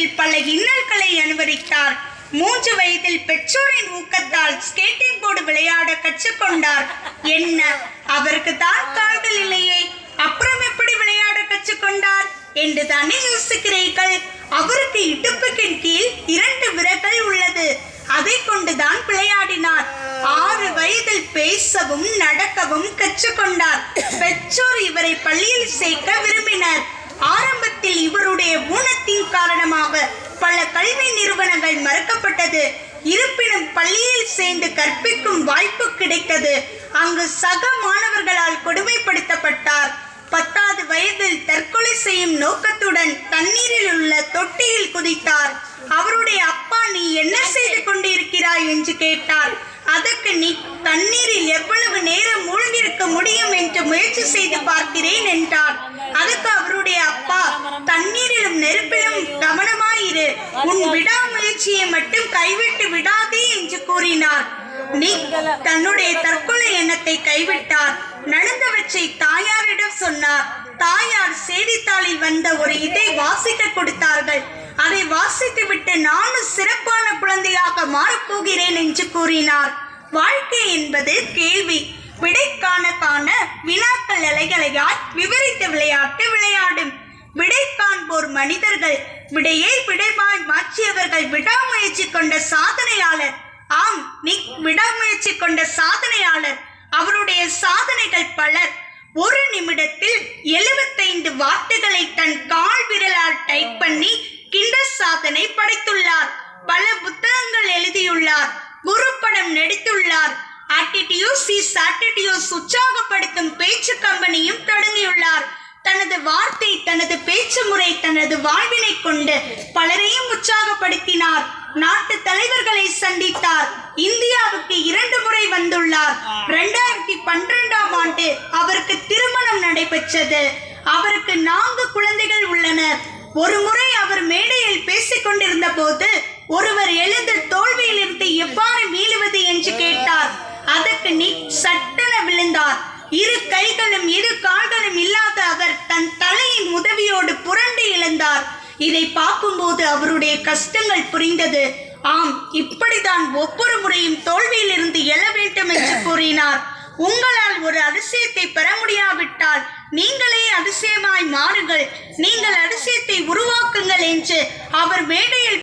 வயதில் பல இன்னல்களை அனுபவித்தார். மூன்று வயதில் பெற்றோரின் ஊக்கத்தால் ஸ்கேட்டிங் போர்டு விளையாட கற்றுக்கொண்டார். என்ன? அவருக்கு தான் கால்கள் இல்லையே. அப்புறம் எப்படி விளையாட கற்றுக்கொண்டார் என்று தானே யோசிக்கிறீர்கள்? அவருக்கு இடுப்புக்கின் கீழ் இரண்டு விரல்கள் உள்ளது. அதை கொண்டுதான் விளையாடினார். ஆறு வயதில் பேசவும் நடக்கவும் கற்றுக்கொண்டார். பெற்றோர் இவரை பள்ளியில் சேர்க்க விரும்பினர். ஆரம்பத்தில் இவருடைய ஊனத்தின் காரணமாக பல கல்வி நிறுவனங்கள் மறுக்கப்பட்டது. இருப்பினும் பள்ளியில் சேர்ந்து கற்பிக்கும் வாய்ப்பு கிடைத்தது. அங்கு சக மாணவர்களால் கொடுமைப்படுத்தப்பட்டார். பத்தாவது வயதில் தற்கொலை செய்யும் நோக்கத்துடன் தண்ணீரில் உள்ள தொட்டியில் குதித்தார். அவருடைய அப்பா நீ என்ன செய்து கொண்டிருக்கிறாய்? என்று கேட்டார். அதற்கு நீ தண்ணீரில் எவ்வளவு நேரம் மூழ்கியிருக்க முடியும்? என்று முயற்சி செய்து பார்க்கிறேன் என்றார். உன் விடாமுயற்சியை மட்டும் கைவிட்டு விடாதே என்று கூறினார். நிக் தன்னுடைய தற்கொலை எண்ணத்தை கைவிட்டார். நடந்தவற்றை தாயாரிடம் சொன்னார். தாயார் செய்தித்தாளில் வந்த ஒரு இதை வாசிக்க கொடுத்தார்கள். அதை வாசித்து விட்டு நானும் சிறப்பான குழந்தையாக மாறப்போகிறேன் என்று கூறினார். வாழ்க்கை என்பது கேள்வி. விடை காண காண வினாக்கள் அலைகளையால் விவரித்த விளையாட்டு விளையாடும். விடை காண்போர் மனிதர்கள் விடையை விடைவாய் மாற்றியவர்கள் விடாமுயற்சி கொண்ட சாதனையாளர். ஆம் நீ விடாமுயற்சி கொண்ட சாதனையாளர். அவருடைய சாதனைகள் பலர். ஒரு நிமிடத்தில் எழுபத்தைந்து வார்த்தைகளை தன் கால் விரலால் டைப் பண்ணி கிண்டர் சாதனை படைத்துள்ளார். பல புத்தகங்கள் எழுதியுள்ளார். குரு படம் நடித்துள்ளார். ஆட்டிடியூஸ் இஸ் ஆட்டிடியூஸ் உற்சாகப்படுத்தும் பேச்சு கம்பெனியும் தொடங்கியுள்ளார். தனது வார்த்தை தனது பேச்சு முறை தனது வாழ்வினை கொண்டு பலரையும் உற்சாகப்படுத்தினார். நாட்டு தலைவர்களை சந்தித்தார். இந்தியாவுக்கு இரண்டு முறை வந்துள்ளார். இரண்டாயிரத்தி பன்னிரெண்டாம் ஆண்டு அவருக்கு திருமணம் நடைபெற்றது. அவருக்கு நான்கு குழந்தைகள் உள்ளனர் ஒரு முறை அவர் மேடையில் பேசிக் கொண்டிருந்த போது ஒருவர் எழுந்து தோல்வியிலிருந்து எவ்வாறு மீளுவது என்று கேட்டார். அதற்கு நீ சட்டென விழுந்தார். இரு கைகளும் இரு கால்களும் இல்லாத இதை பார்க்கும்போது அவருடைய கஷ்டங்கள் புரிந்தது. ஆம் இப்படிதான் ஒவ்வொரு முறையும் தோல்வியிலிருந்து எழ வேண்டும் என்று கூறினார். உங்களால் ஒரு அதிசயத்தை பெற முடியாவிட்டால் நீங்களே அதிசயமாய் மாறுங்கள். நீங்கள் அதிசயத்தை உருவாக்குங்கள் என்று அவர் மேடையில்